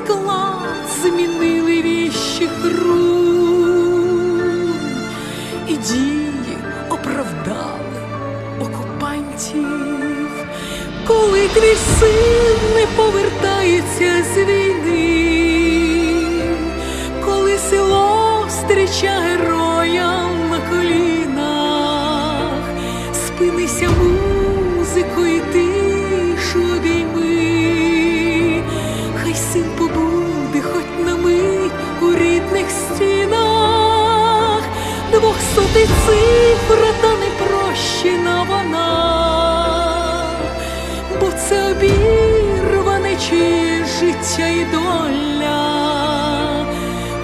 б змінили віщих рун, і дії оправдали окупантів, коли твій син не повертається з війни коли село зустріча життя і доля.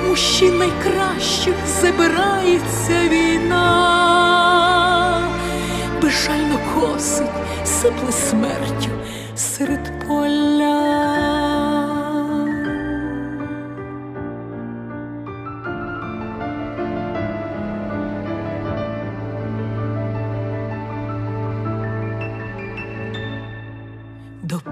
Мужчин найкращих забирається війна, безжально косить, сипле смертю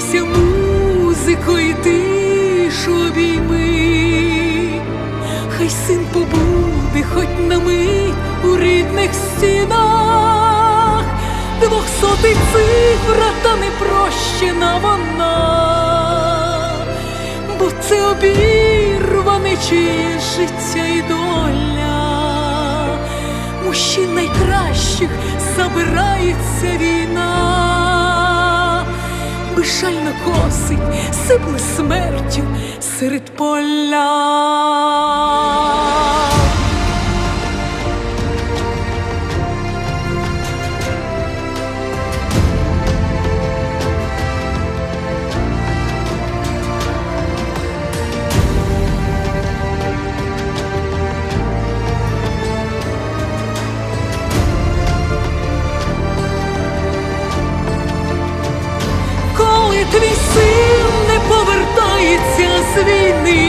спинися музико і тишу обійми, хай син побуде хоч на мить у рідних стінах, двохсотий цифра та непрощена вона, бо це обірване чиє життя і доля, мужчин найкращих забирається війна, безжально косить, сипле смертю серед поля. Твій син не повертається з війни,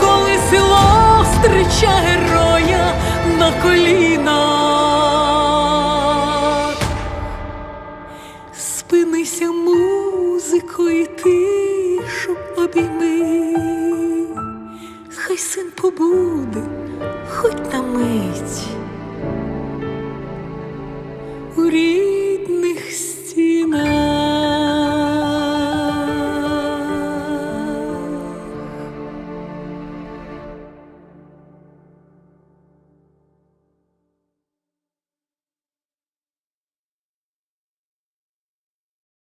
коли село зустріча героя на колінах, спинися музико і тишу обійми, хай син побуде, хоч на мить